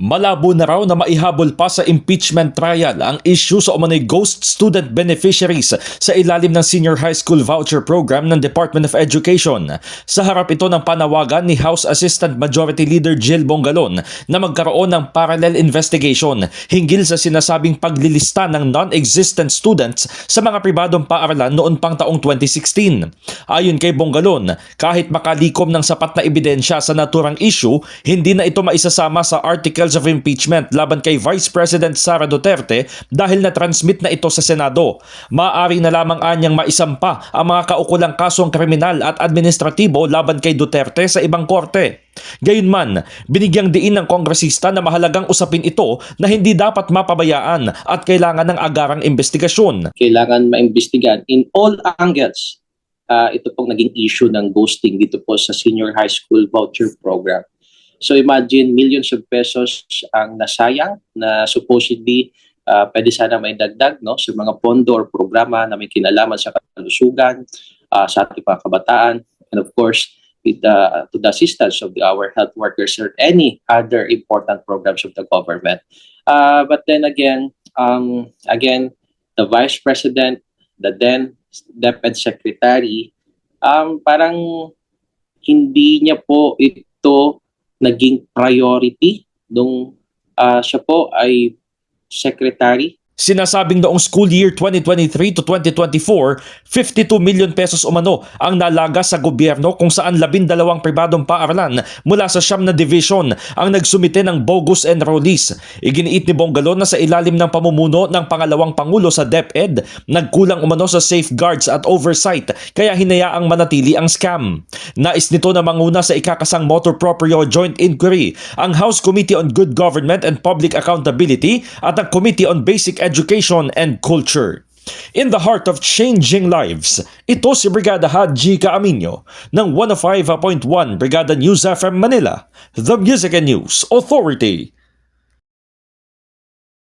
Malabo na raw na maihabol pa sa impeachment trial ang issue sa umano'y ghost student beneficiaries sa ilalim ng Senior High School Voucher Program ng Department of Education. Sa harap ito ng panawagan ni House Assistant Majority Leader Jill Bongalon na magkaroon ng parallel investigation hinggil sa sinasabing paglilista ng non-existent students sa mga pribadong paaralan noon pang taong 2016. Ayon kay Bongalon, kahit makalikom ng sapat na ebidensya sa naturang issue, hindi na ito maisasama sa articles of impeachment laban kay Vice President Sara Duterte dahil na-transmit na ito sa Senado. Maaari na lamang anyang maisampa ang mga kaukulang kasong kriminal at administratibo laban kay Duterte sa ibang korte. Gayunman, binigyang diin ng kongresista na mahalagang usapin ito na hindi dapat mapabayaan at kailangan ng agarang investigasyon. kailangan maimbestigahan in all angles. Ah, ito pong naging issue ng ghosting dito po sa senior high school voucher program. So imagine millions of pesos ang nasayang na supposedly ah, pwede sana may dagdag no, sa mga pondo or programa na may kinalaman sa kalusugan, ah, sa ating mga kabataan, and of course, with the, to the assistance of the, our health workers or any other important programs of the government. Uh, but then again, um, again, the vice president, the then DepEd secretary, um, parang hindi niya po ito naging priority nung ah, siya po ay secretary Sinasabing noong school year 2023 to 2024, 52 million pesos umano ang nalaga sa gobyerno kung saan labindalawang pribadong paaralan mula sa siyam na division ang nagsumite ng bogus enrollees. Iginiit ni Bongalon na sa ilalim ng pamumuno ng pangalawang pangulo sa DepEd, nagkulang umano sa safeguards at oversight kaya hinayaang manatili ang scam. Nais nito na manguna sa ikakasang motor proprio joint inquiry ang House Committee on Good Government and Public Accountability at ang Committee on Basic Education and Culture. In the heart of changing lives, ito si Brigada Haji Kaaminyo ng 105.1 Brigada News FM Manila, the Music and News Authority.